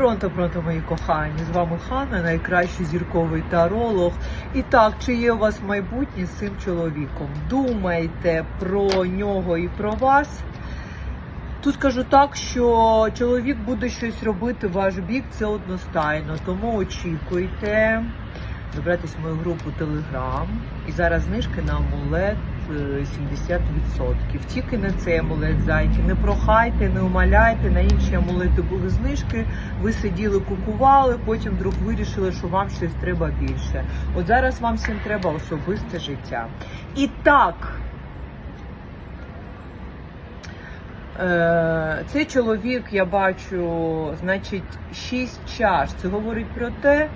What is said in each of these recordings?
Пронто, пронто, мої кохані. З вами Ханна, найкращий зірковий таролог. І так, чи є у вас майбутнє з цим чоловіком? Думайте про нього і про вас. Тут скажу так, що чоловік буде щось робити в ваш бік, це одностайно. Тому очікуйте. Добратись в мою групу Телеграм. І зараз знижки на амулет 70%. Тільки на цей амулет зайті. Не прохайте, не умаляйте. На інші амулети були знижки. Ви сиділи, кукували, потім вдруг вирішили, що вам щось треба більше. От зараз вам всім треба особисте життя. І так. Е, Цей чоловік, я бачу, значить, шість чаш. Це говорить про те,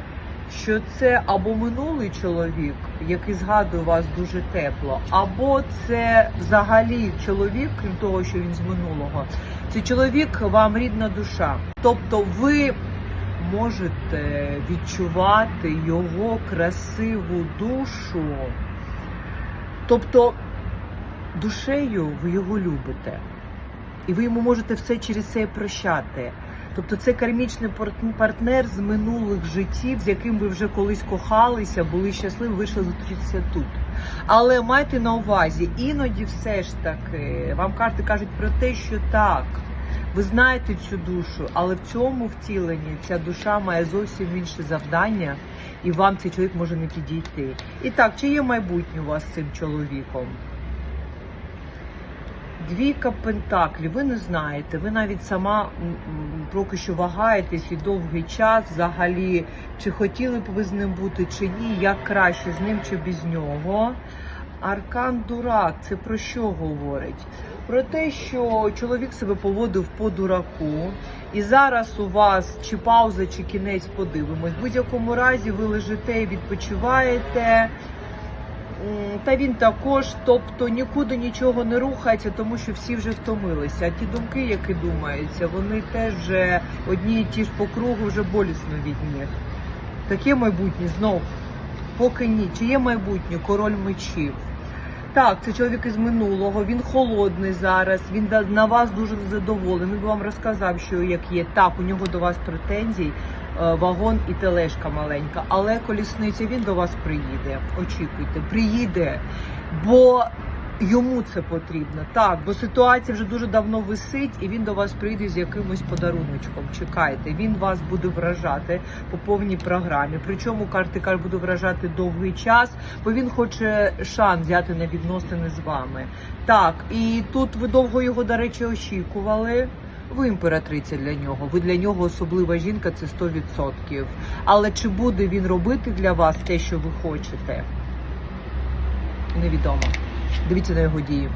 що це або минулий чоловік, який згадує вас дуже тепло, або це взагалі чоловік, крім того, що він з минулого. Це чоловік вам рідна душа. Тобто ви можете відчувати його красиву душу. Тобто душею ви його любите. І ви йому можете все через це прощати. Тобто це кармічний пар- партнер з минулих життів, з яким ви вже колись кохалися, були щасливі, вийшли зустрітися тут. Але майте на увазі, іноді все ж таки вам карти кажуть про те, що так, ви знаєте цю душу, але в цьому втіленні ця душа має зовсім інше завдання, і вам цей чоловік може не підійти. І так, чи є майбутнє у вас з цим чоловіком? Двійка пентаклів, ви не знаєте, ви навіть сама поки що вагаєтесь і довгий час взагалі, чи хотіли б ви з ним бути, чи ні, як краще з ним чи без нього. Аркан дурак, це про що говорить? Про те, що чоловік себе поводив по дураку, і зараз у вас чи пауза, чи кінець подивимось. В будь-якому разі ви лежите і відпочиваєте. Та він також, тобто нікуди нічого не рухається, тому що всі вже втомилися. А ті думки, які думаються, вони теж вже одні і ті ж по кругу вже болісно від них. Таке майбутнє знов. Поки ні. Чи є майбутнє? Король мечів. Так, це чоловік із минулого, він холодний зараз, він на вас дуже задоволений. Він вам розказав, що як є. Так, у нього до вас претензій, е, вагон і тележка маленька. Але колісниця він до вас приїде. Очікуйте, приїде, бо йому це потрібно. Так, бо ситуація вже дуже давно висить, і він до вас прийде з якимось подаруночком. Чекайте, він вас буде вражати по повній програмі. Причому карти буде вражати довгий час, бо він хоче шанс взяти на відносини з вами. Так, і тут ви довго його, до речі, очікували. Ви імператриця для нього. Ви для нього особлива жінка, це 100%. Але чи буде він робити для вас те, що ви хочете? Невідомо. Дивіться на його дії.